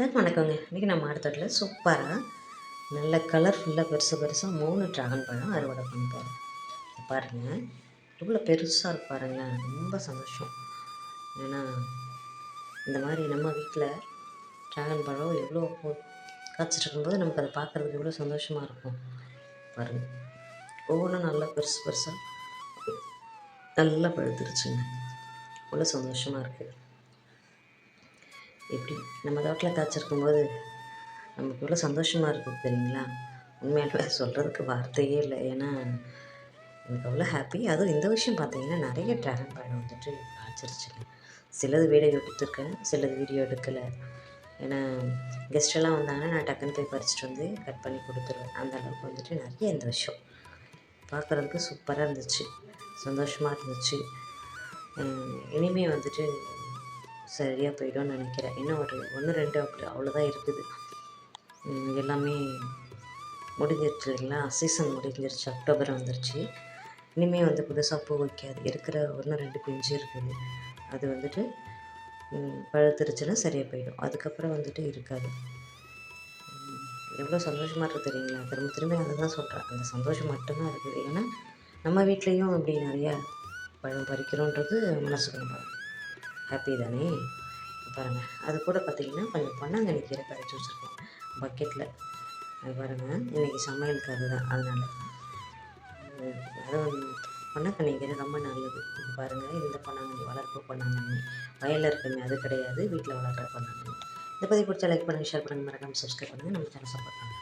எல்லாருக்கும் வணக்கங்க. இன்றைக்கி நம்ம மாடுத்தோட்டில் சூப்பராக நல்ல கலர்ஃபுல்லாக பெருசு பெருசாக மூணு ட்ராகன் பழம் அறுவடை பண்ண போகிறோம் பாருங்கள் எவ்வளோ பெருசாக இருக்கு பாருங்களேன் ரொம்ப சந்தோஷம். ஏன்னா இந்த மாதிரி நம்ம வீட்டில் ட்ராகன் பழம் எவ்வளோ காய்ச்சிட்டு இருக்கும்போது நமக்கு அதை பார்க்குறதுக்கு எவ்வளோ சந்தோஷமாக இருக்கும். பாருங்கள் ஒவ்வொன்றும் நல்லா பெருசு பெருசாக நல்லா பழுத்துருச்சுங்க. அவ்வளோ சந்தோஷமாக இருக்குது எப்படி? நம்ம தோட்டில் காய்ச்சிருக்கும் போது நமக்கு எவ்வளோ சந்தோஷமாக இருக்குது தெரியுங்களா? உண்மையாலுமே சொல்கிறதுக்கு வார்த்தையே இல்லை. ஏன்னா எனக்கு அவ்வளோ ஹாப்பி அதுவும் இந்த விஷயம் பார்த்தீங்கன்னா நிறைய ட்ராகன் பழம் வந்துட்டு காய்ச்சிருச்சுங்க சிலது வீடியோ எடுத்துருக்கேன் சிலது வீடியோ எடுக்கலை. ஏன்னா கெஸ்டெல்லாம் வந்தாங்கன்னா நான் டக்குன்னு போய் பறிச்சுட்டு வந்து கட் பண்ணி கொடுத்துருவேன். அந்த அளவுக்கு வந்துட்டு நிறைய இந்த விஷயம் பார்க்குறதுக்கு சூப்பராக இருந்துச்சு. சந்தோஷமாக இருந்துச்சு. இனிமே வந்துட்டு சரியாக போயிடும்னு நினைக்கிறேன். இன்னும் ஒரு ஒன்று ரெண்டு அப்படி அவ்வளோதான் இருக்குது. எல்லாமே முடிஞ்சிருச்சு இல்லைங்களா? சீசன் முடிஞ்சிருச்சு அக்டோபர் வந்துருச்சு. இனிமேல் வந்து புதுசாக பூ வைக்காது. இருக்கிற ஒன்று ரெண்டு பிஞ்சு இருக்குது. அது வந்துட்டு பழுத்துருச்சுன்னா சரியாக போயிடும். அதுக்கப்புறம் வந்துட்டு இருக்காது. எவ்வளோ சந்தோஷமாக இருக்குது தெரியுங்களா? திரும்ப திரும்ப அதை தான் சொல்கிறேன் அந்த சந்தோஷம் மட்டும்தான் இருக்குது. ஏன்னா நம்ம வீட்லேயும் அப்படி நிறையா பழம் பறிக்கிறோன்றது மனசுக்கு நம்ம ஹாப்பி தானே? பாருங்கள் அது கூட பார்த்தீங்கன்னா கொஞ்சம் பொன்னாங்கண்ணி கீரை பறிச்சு வச்சுருக்கேன் பக்கெட்டில் அது பாருங்கள் இன்றைக்கி சமையலுக்கு அதுதான். அதனால். அது பொன்னாங்கண்ணி கீரை ரொம்ப நல்லது. இது பாருங்கள் இந்த பொன்னாங்கண்ணி வளர்ப்பு பொன்னாங்கண்ணி. வயலில் இருக்குமே அது கிடையாது. வீட்டில் வளர்க்குற பொன்னாங்கண்ணி. இதை பற்றி பிடிச்சா லைக் பண்ணுங்கள் ஷேர் பண்ணுங்கள் மறக்காமல் சப்ஸ்கிரைப் பண்ணுங்கள் நம்ம சேனல் சப்போர்ட் பண்ணுங்கள்